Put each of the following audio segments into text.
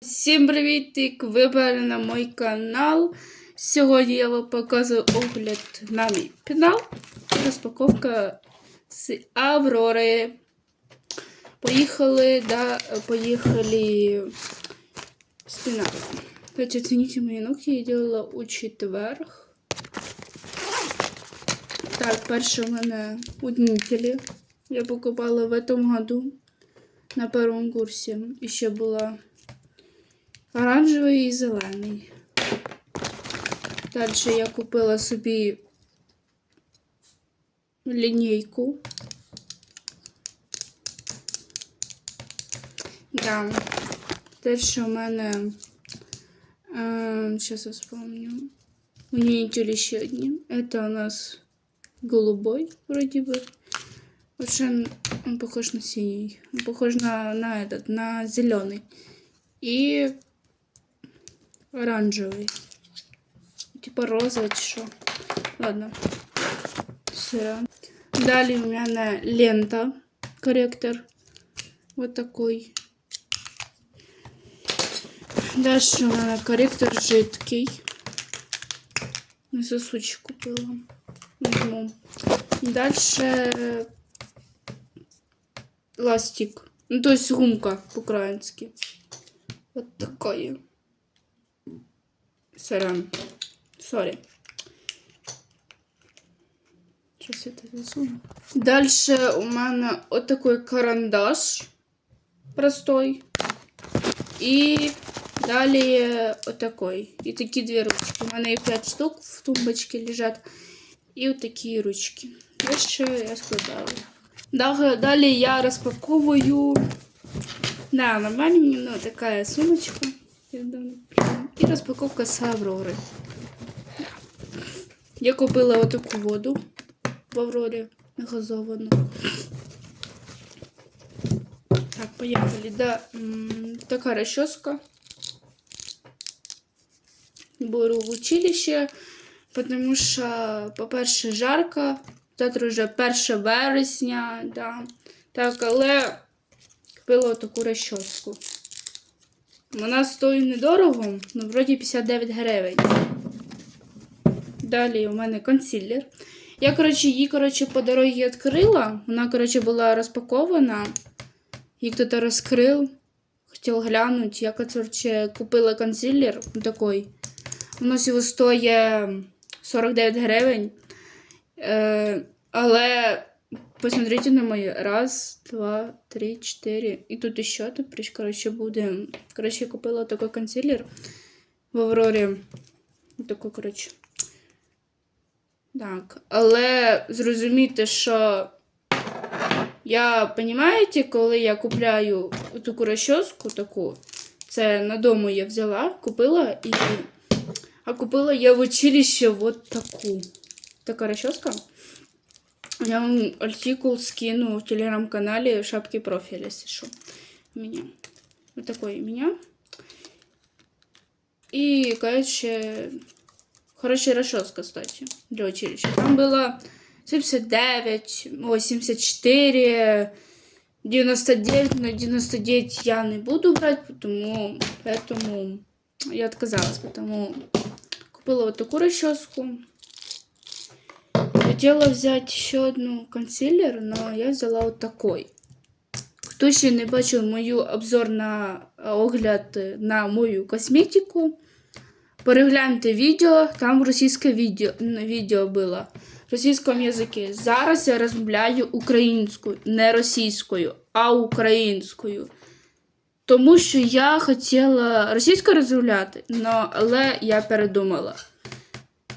Всім привіт! Ви були на мій канал. Сьогодні я вам показую огляд на мій канал. Розпаковка з Аврори. Поїхали, да, поїхали з піналом. Кстати, оцените мої ногти, я делала у четверг. Так, перше у мене уднітелі. Я покупала в этом году на першому курсі. І ще була оранжевий і зелений. Далі я купила собі лінійку. Да. Те, що у мене. Е, сейчас я вспомню. У нее ще одні. Это у нас голубой, вроде бы. Вообще он похож на синий. Он похож на, на этот, на зеленый. И оранжевый. Типа розовый, что. Ладно. Все. Далее у меня лента. Корректор. Вот такой. Дальше у меня корректор жидкий. На сосучек купила. Возьму. Дальше ластик. Ну, то есть гумка по-украински. Вот такая. Сорян. Сорі. Сейчас я это засуну. Дальше у мене вот такой карандаш простой. И далее вот такой. И такие две ручки. У мене їх 5 штук в тумбочке лежат. И вот такие ручки. Дальше я складаю. Далі, далі я розпаковую. Да, нормально, ну, такая сумочка. І розпаковка з Аврори. Я купила отаку воду в Аврорі газовану. Так, поехали. Да, м, така расческа. Беру в училище, потому що, по-перше, жарко. Завтра вже 1 вересня, да. Так, але купила таку розчоску. Вона стоїть недорого, ну, вроді 59 гривень. Далі у мене консилер. Я, коротше, її, коротше, по дорозі відкрила. Вона, коротше, була розпакована. Її хтось розкрив. Хотів глянути. Я, коротше, купила консилер такий. Воно всього стоїть 49 гривень. Е, але посмотрите на мої. Раз, два, три, чотири. І тут ще тепер, коротше, буде. Коротше, я купила такий консилер в Аврорі. Такий, коротше. Так. Але зрозумійте, що я, розумієте, коли я купляю таку розчоску, таку, це на дому я взяла, купила і. А купила я в училище вот таку. Така розчоска. Я вам артикул скину в телеграм-канале шапки профиля, если что. Меня. Вот такой у меня. И, короче, хорошая расческа, кстати, для училища. Там было 79, 84, 99, но 99 я не буду брать, потому, поэтому я отказалась, потому купила вот такую расческу. Хотела взять ще одну консилер, но я взяла вот такой. Хто ще не бачив мою обзор на огляд на мою косметику, перегляньте відео, там російське відео, відео було в російському язикі. Зараз я розмовляю українською, не російською, а українською. Тому що я хотіла російською розмовляти, але я передумала.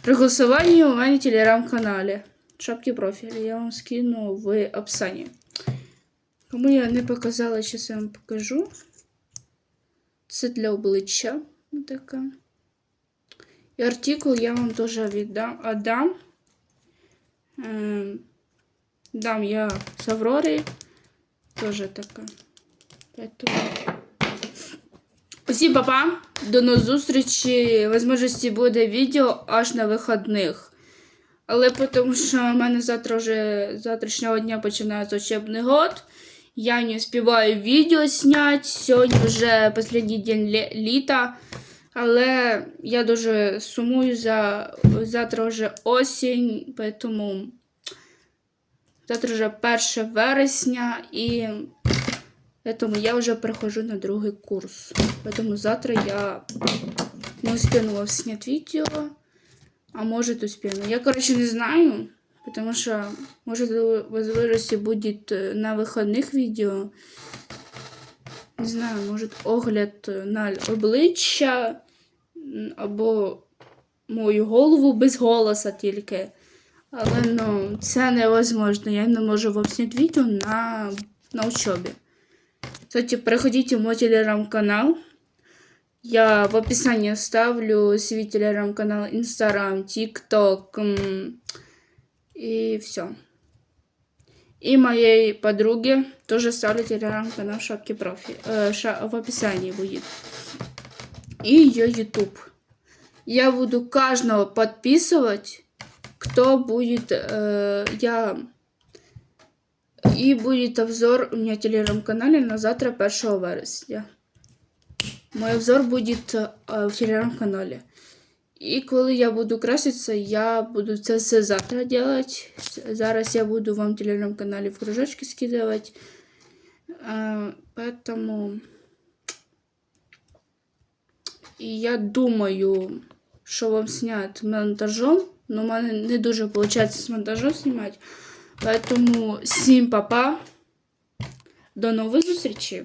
При голосуванні у мене телеграм-каналі. Шапки профіля я вам скину в описанні. Кому я не показала, зараз я вам покажу. Це для обличчя. Така. І артикул я вам теж віддам. Отдам. Ем, дам я з Аврори. Теж така. Усім папа. До нових зустрічі. Возможності буде відео аж на вихідних. Але тому що в мене завтра вже завтрашнього дня починається учебний год. я не успеваю відео зняти. Сьогодні вже останній день лі- літа. Але я дуже сумую за завтра вже осінь, тому завтра вже 1 вересня і тому я вже перехожу на другий курс. Тому завтра я не вам снять видео, а может успею. Я, короче, не знаю, потому что, может, в возрасте будет э, на выходных видео. Не знаю, может, огляд на обличчя м, або мою голову без голоса тільки. Але ну, це невозможно. Я не можу вам зняти відео на, на учебі. Кстати, переходите в мой телеграм-канал. Я в описании оставлю свой телеграм-канал, инстаграм, тикток и все. И моей подруге тоже ставлю телеграм-канал в шапке профи. э, ша- в описании будет. И ее YouTube. Я буду каждого подписывать, кто будет... э, я... И будет обзор у меня в телеграм-канале на завтра 1 вересня. Мой обзор будет е, в телеграм-канале. І коли я буду краситися, я буду це все завтра делать. Зараз я буду вам в телеграм-каналі в кружочки скидывать. Е, Поэтому і я думаю, що вам снять монтажом. Но в мене не дуже виходить з монтажом знімати. Поэтому всім папа. До нових зустрічей.